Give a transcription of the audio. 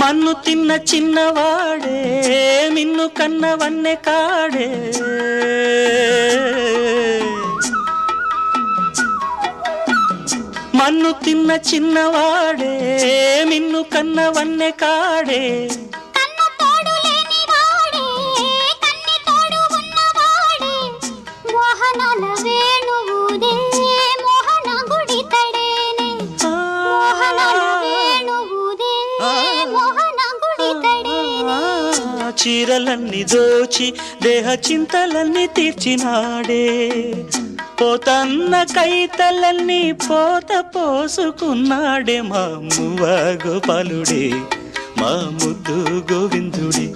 ಮನ್ನು ತಿನ್ನ ಚಿನ್ನವಾಡೆ ಮಿನ್ನು ಕನ್ನವನ್ನೇ ಕಾಡೆ ಮನ್ನು ತಿನ್ನ ಚಿನ್ನವಾಡ ಮಿನ್ನು ಕನ್ನವನ್ನೆ ಕಾಡೆ చీరలన్నీ దోచి దేహ చింతలన్నీ తీర్చినాడే పోతన్న కైతలన్నీ పోత పోసుకున్నాడే మా మువ్వ గోపాలుడే మా ముద్దు గోవిందుడే